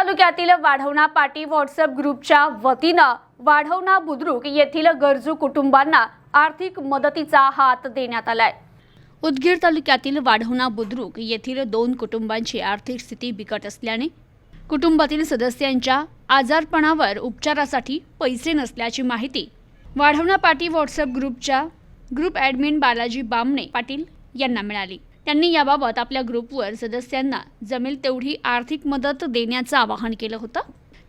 तालुक्यातील वाढवणा पाटी व्हॉट्सअप ग्रुपच्या वतीनं वाढवणा बुद्रुक येथील गरजू कुटुंबांना आर्थिक मदतीचा हात देण्यात आलाय. उदगीर तालुक्यातील वाढवणा बुद्रुक येथील दोन कुटुंबांची आर्थिक स्थिती बिकट असल्याने कुटुंबातील सदस्यांच्या आजारपणावर उपचारासाठी पैसे नसल्याची माहिती वाढवणा पाटी व्हॉट्सअप ग्रुपच्या ग्रुप ॲडमिन बालाजी बामणे पाटील यांना मिळाली. त्यांनी याबाबत आपल्या ग्रुपवर सदस्यांना जमेल तेवढी आर्थिक मदत देण्याचं आवाहन केलं होतं.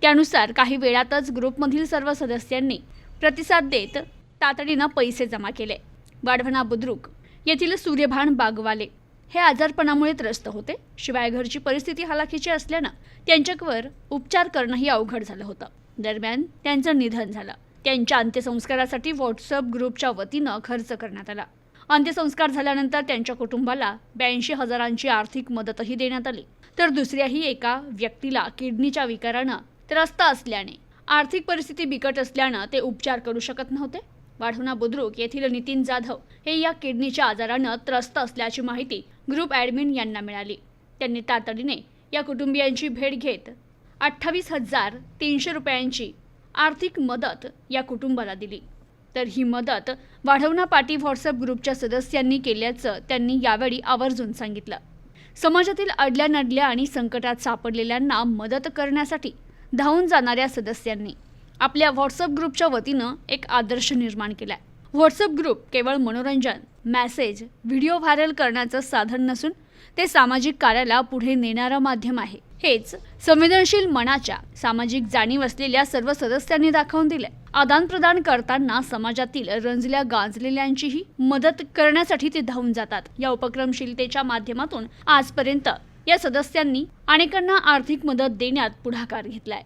त्यानुसार काही वेळातच ग्रुपमधील सर्व सदस्यांनी प्रतिसाद देत तातडीनं पैसे जमा केले. वाढवणा बुद्रुक येथील सूर्यभान बागवाले हे आजारपणामुळे त्रस्त होते. शिवाय घरची परिस्थिती हलाखीची असल्यानं त्यांच्यावर उपचार करणंही अवघड झालं होतं. दरम्यान त्यांचं निधन झालं. त्यांच्या अंत्यसंस्कारासाठी व्हॉट्सअप ग्रुपच्या वतीनं खर्च करण्यात आला. अंत्यसंस्कार झाल्यानंतर त्यांच्या कुटुंबाला ब्याऐंशी हजारांची आर्थिक मदतही देण्यात आली. तर दुसऱ्याही एका व्यक्तीला किडनीच्या विकारानं त्रस्त असल्याने आर्थिक परिस्थिती बिकट असल्यानं ते उपचार करू शकत नव्हते. वाढवणा बुद्रुक येथील नितीन जाधव हे या किडनीच्या आजारानं त्रस्त असल्याची माहिती ग्रुप ॲडमिन यांना मिळाली. त्यांनी तातडीने या कुटुंबियांची भेट घेत अठ्ठावीस हजार तीनशे रुपयांची आर्थिक मदत या कुटुंबाला दिली. तर ही मदत वाढवणा पाटी व्हॉट्सअप ग्रुपच्या सदस्यांनी केल्याचं त्यांनी यावेळी आवर्जून सांगितलं. समाजातील अडल्या नडल्या आणि संकटात सापडलेल्यांना मदत करण्यासाठी धावून जाणाऱ्या सदस्यांनी आपल्या व्हॉट्सअप ग्रुपच्या वतीनं एक आदर्श निर्माण केलाय. व्हॉट्सअप ग्रुप केवळ मनोरंजन मॅसेज व्हिडिओ व्हायरल करण्याचं साधन नसून ते सामाजिक कार्याला पुढे नेणारं माध्यम आहे. हेच संवेदनशील मनाच्या सामाजिक जाणीव असलेल्या सर्व सदस्यांनी दाखवून दिले आदान प्रदान करताना समाजातील रंजल्या गांजलेल्यांचीही मदत करण्यासाठी ते धावून जातात. या उपक्रमशीलतेच्या माध्यमातून आजपर्यंत या सदस्यांनी अनेकांना आर्थिक मदत देण्यात पुढाकार घेतलाय.